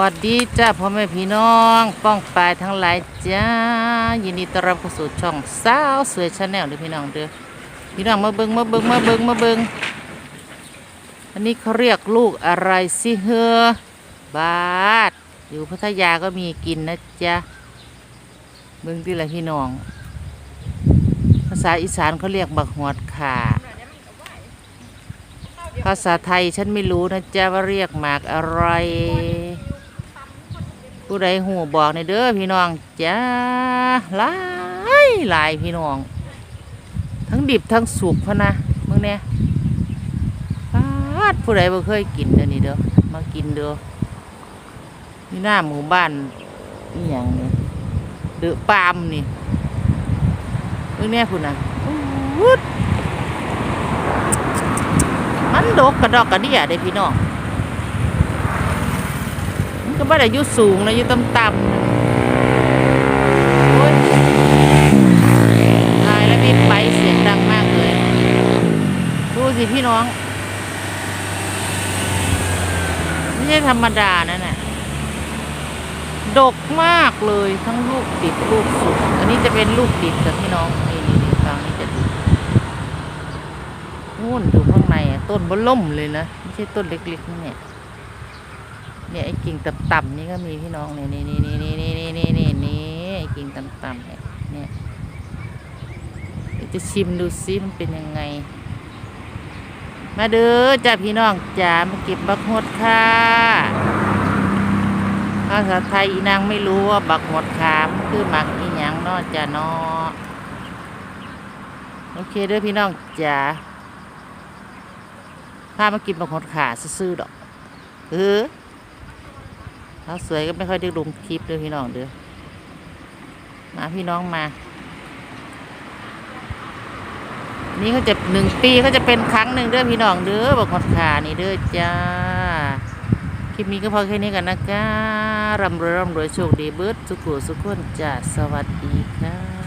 วัสดีจ้าพ่อแม่พี่น้อง ป้องปายทั้งหลายจ้า ยินดีต้อนรับเข้าสู่ช่องสาวสวยชาแนลเลยพี่น้องเด้อพี่น้องมาเบิงมาเบิงมาเบิงมาเบิงอันนี้เขาเรียกลูกอะไรสิเฮอบาทอยู่พัทยาก็มีกินนะจ๊ะเบิงที่ละพี่น้อง ภาษาอีสานเขาเรียกบักหวดขาภาษาไทยฉันไม่รู้นะจ๊ะว่าเรียกหมากอะไร ผู้ใดหูบอกในเด้อพี่น้องจ้าหลายหลายพี่น้อง ทั้งดิบทั้งสุกพะนะมึงเนี่ยปาดผู้ใดบ่เคยกินเด้อนี่เด้อมากินเด้อนี่หน้าหมู่บ้านนี่อย่างนี้เดือปามนี่มึงเนี่ยคุณนะมันดกกระดอกกระเดี่ยเด้พี่น้อง ก็ไม่ได้อยู่สูงนะอยู่ต่ำๆโอ้ยตายแล้วมีไปเสียงดังมากเลย ดูสิพี่น้อง ไม่ใช่ธรรมดานะน่ะดกมากเลยทั้งลูกติดลูกสุกอันนี้จะเป็นลูกติดกับพี่น้องนี่นี่นี่ฟังนี่จะดูนู่นดูข้างในต้นบล่มเลยนะ ไม่ใช่ต้นเล็กๆนะเนี่ย เนี่ยไอ้กิ่งต่ำๆนี่ก็มีพี่น้องเนี่นี่นี่นี่นี่นี่นี่นี่นี่นี่ไอ้กิ่งต่ำๆเนี่ยเนี่ยจะชิมดูซิมันเป็นยังไง มาเด้อจ้าพี่น้องจ๋ามาเก็บบักหดค่ะภาษาไทยอีนางไม่รู้ว่าบักหดขามนคือหมักอีหยังนอจ้านอโอเคเด้อพี่น้องจ๋าพามากินบักหดขาซื่อๆดอกเออาวสวยก็ไม่ค่อยได้ลงคลิปด้วยพี่น้องเด้อมาพี่น้องมา นี่เขาจะหนึ่งปีเขาจะเป็นครั้งหนึ่งเด้อพี่น้องเด้อบอกหดขานี่เด้อจ้าคลิปนี้ก็พอแค่นี้กันนะคะร่ำรวยร่ำรวยโชคดีเบิร์ดสุขุสุขคนจ้าสวัสดีค่ะ